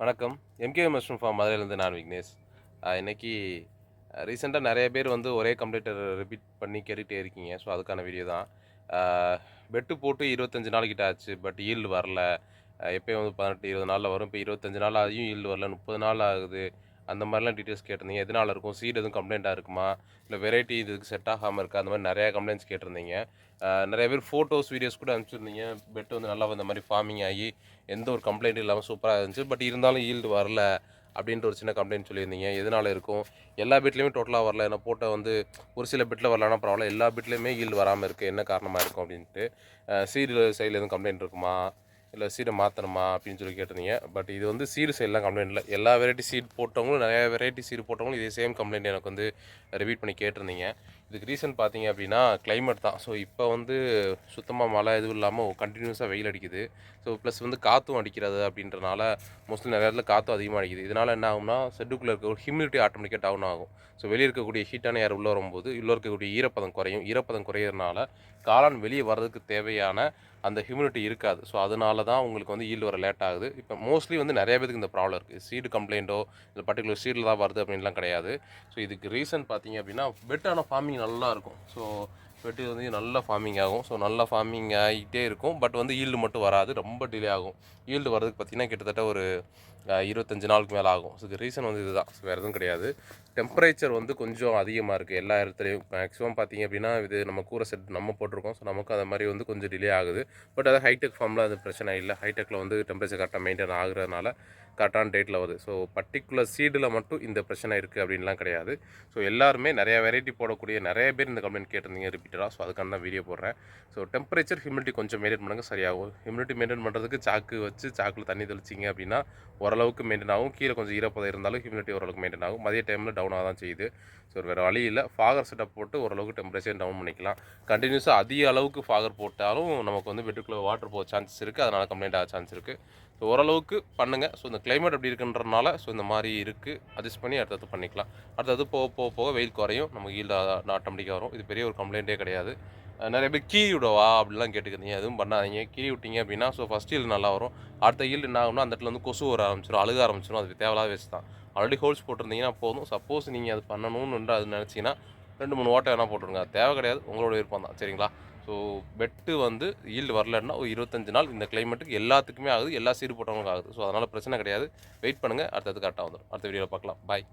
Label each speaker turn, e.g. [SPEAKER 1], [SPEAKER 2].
[SPEAKER 1] வணக்கம். MK mushroom form மதுரையிலேருந்து நான் விக்னேஷ். இன்றைக்கி இன்னைக்கு ரீசெண்டாக நிறைய பேர் வந்து ஒரே கம்ப்ளீட்டரை ரிப்பீட் பண்ணி கேட்டுகிட்டே இருக்கீங்க. ஸோ அதுக்கான வீடியோ தான். பெட்டு போட்டு இருபத்தஞ்சி நாள் கிட்ட ஆச்சு பட் ஈல்டு வரல. எப்போயும் வந்து பதினெட்டு இருபது நாளில் வரும். இப்போ இருபத்தஞ்சி நாள் ஆகியும் ஈல்டு வரல. முப்பது நாள் ஆகுது. அந்த மாதிரிலாம் டீட்டெயில்ஸ் கேட்டிருந்தீங்க. எதனால் இருக்கும்? சீடு எதுவும் கம்ப்ளைண்ட்டாக இருக்குமா? இல்லை வெரைட்டி இதுக்கு செட் ஆகாமல் இருக்கா? அந்த மாதிரி நிறையா கம்ப்ளைண்ட்ஸ் கேட்டிருந்தீங்க. நிறைய பேர் ஃபோட்டோஸ் வீடியோஸ் கூட அனுப்பிச்சிருந்தீங்க. பெட் வந்து நல்லா இந்த மாதிரி ஃபார்மிங் ஆகி எந்த ஒரு கம்ப்ளைண்ட்டும் இல்லாமல் சூப்பராக இருந்துச்சு. பட் இருந்தாலும் ஈல்டு வரல அப்படின்ற ஒரு சின்ன கம்ப்ளைண்ட் சொல்லியிருந்தீங்க. எதனால் இருக்கும்? எல்லா பெட்லேயுமே டோட்டலாக வரல. ஏன்னா போட்ட வந்து ஒரு சில பெட்டில் வரலன்னா பரவாயில்ல. எல்லா பெட்லேயுமே ஈல்டு வராமல் இருக்குது என்ன காரணமாக இருக்கும் அப்படின்ட்டு. சீடு சைடில் எதுவும் கம்ப்ளைண்ட் இருக்குமா? இல்லை சீடை மாற்றணுமா அப்படின்னு சொல்லி கேட்டிருந்தீங்க. பட் இது வந்து சீடு எல்லாம் கம்ப்ளைண்ட் இல்லை. எல்லா வெரைட்டி சீட் போட்டவங்களும் நிறைய வெரைட்டி சீடு போட்டவங்களும் இதே சேம் கம்ப்ளைண்ட் எனக்கு வந்து ரிப்பீட் பண்ணி கேட்டிருந்தீங்க. இதுக்கு ரீசன் பார்த்தீங்க அப்படின்னா கிளைமேட் தான். ஸோ இப்போ வந்து சுத்தமாக மழை எதுவும் இல்லாமல் கண்டினியூஸாக வெயில் அடிக்குது. ஸோ ப்ளஸ் வந்து காற்றும் அடிக்கிறது அப்படின்றனால மோஸ்ட்லி நிறைய இடத்துல காற்றும் அதிகமாக அடிக்குது. இதனால் என்ன ஆகும்னா செட்டுக்குள்ளே இருக்க ஒரு ஹியூமிடிட்டி ஆட்டோமேட்டிக்காக டவுன் ஆகும். ஸோ வெளியே இருக்கக்கூடிய ஹீட்டான ஏர் உள்ளே வரும்போது உள்ளே இருக்கக்கூடிய ஈரப்பதம் குறையும். ஈரப்பதம் குறையிறதுனால காளான் வெளியே வர்றதுக்கு தேவையான அந்த ஹியூமினிட்டி இருக்காது. ஸோ அதனால தான் உங்களுக்கு வந்து ஈல்டு வர லேட் ஆகுது. இப்போ மோஸ்ட்லி வந்து நிறைய பேருக்கு இந்த ப்ராப்ளம் இருக்குது சீடு கம்ப்ளைண்ட்டோ இல்லை பர்டிகுலர் சீடில் தான் வருது அப்படின்லாம் கிடையாது. ஸோ இதுக்கு ரீசன் பார்த்தீங்க அப்படின்னா பெட்டான ஃபார்மிங் நல்லா இருக்கும். ஸோ வெட்டி வந்து நல்ல ஃபார்மிங் ஆகும். ஸோ நல்ல ஃபார்மிங் ஆகிட்டே இருக்கும். பட் வந்து ஈல்டு மட்டும் வராது. ரொம்ப டிலே ஆகும். ஈல்டு வரதுக்கு பார்த்தீங்கன்னா கிட்டத்தட்ட ஒரு இருபத்தஞ்சு நாளுக்கு மேலே ஆகும். ஸோ இது ரீசன் வந்து இதுதான். வேறு எதுவும் கிடையாது. டெம்பரேச்சர் வந்து கொஞ்சம் அதிகமாக இருக்குது எல்லா இடத்துலையும். மேக்ஸிமம் பார்த்தீங்க அப்படின்னா இது நம்ம கூரை செட் நம்ம போட்டிருக்கோம். ஸோ நமக்கு அந்த மாதிரி வந்து கொஞ்சம் டிலே ஆகுது. பட் அது ஹைடெக் ஃபார்மில் அது பிரச்சனை இல்லை. ஹைடெக்கில் வந்து டெம்பரேச்சர் கரெக்டாக மெயின்டைன் ஆகுறதுனால கரெக்டான டேட்டில் வருது. ஸோ பர்டிகுலர் சீடில் மட்டும் இந்த பிரச்சனை இருக்குது அப்படின்லாம் கிடையாது. ஸோ எல்லாருமே நிறைய வெரைட்டி போடக்கூடிய நிறைய பேர் இந்த கம்ப்ளைண்ட் கேட்டிருந்தீங்க ரிப்பீட்டடாக ஸோ அதுக்கான தான் வீடியோ போடுறேன். ஸோ டெம்பரேச்சர் ஹியூமிடிட்டி கொஞ்சம் மெயின்டைன் பண்ணுங்கள் சரியாகும். ஹியூமிடிட்டி மெயின்டைன் பண்ணுறதுக்கு சாக்கு வச்சு சாக்கில் தண்ணி தெளிச்சிங்க அப்படின்னா ஓரளவுக்கு மெயின்டைன் ஆகும். கீழே கொஞ்சம் ஈரப்பதம் இருந்தாலும் ஹியூமிடிட்டி ஓரளவுக்கு மெயின்டைன் ஆகும். மதிய டைமில் டவுன் தான் செய்யுது. ஸோ வேறு வழி இல்லை. ஃபாகர் செட்டப் போட்டு ஓரளவுக்கு டெம்பரேச்சர் டவுன் பண்ணிக்கலாம். கண்டினியூஸாக அதிக அளவுக்கு ஃபாகர் போட்டாலும் நமக்கு வந்து பெட்டுக்குள்ளே வாட்டர் போக சான்சஸ் இருக்குது அதனால் கம்ப்ளைண்ட் ஆக சான்ஸ் இருக்குது ஸோ ஓரளவுக்கு பண்ணுங்கள் ஸோ இந்த கிளைமேட் அப்படி இருக்குன்றனால ஸோ இந்த மாதிரி இருக்குது அட்ஜஸ்ட் பண்ணி அடுத்தது பண்ணிக்கலாம். அடுத்தது போக போக போக வெயில் குறையும். நமக்கு ஈல்டு ஆட்டோமேட்டிக்காக வரும். இது பெரிய ஒரு கம்ப்ளைண்ட்டே கிடையாது. நிறைய பேர் கீழி விடவா அப்படிலாம் கேட்டுக்கிறீங்க எதுவும் பண்ணாதீங்க. கீழி விட்டீங்க அப்படின்னா ஸோ ஃபஸ்ட் ஈல்டு நல்லா வரும். அடுத்த ஈல்டு என்ன ஆகும்னா அந்த இடத்துல வந்து கொசு வர ஆரம்பிச்சிடும் அழுக ஆரம்பிச்சிடும் அது தேவையில்லாத வச்சு தான். ஆல்ரெடி ஹோல்ஸ் போட்டிருந்தீங்கன்னா போதும். சப்போஸ் நீங்கள் அது பண்ணணும்னு அது நினச்சிங்கன்னா ரெண்டு மூணு ஓட்டை வேணால் போட்டுருங்க. அது தேவை கிடையாது. உங்களோட விருப்பம் தான். சரிங்களா? ஸோ பெட்டு வந்து ஈல்டு வரலன்னா ஒரு இருபத்தஞ்சு நாள் இந்த கிளைமேட்டுக்கு எல்லாத்துக்குமே ஆகுது. எல்லா சீடு போட்டவங்களுக்கும் ஆகுது. ஸோ அதனால் பிரச்சனை கிடையாது. வெயிட் பண்ணுங்கள் அடுத்தது கரெக்டாக வந்துடும் அடுத்த வீடியோவில் பார்க்கலாம். பாய்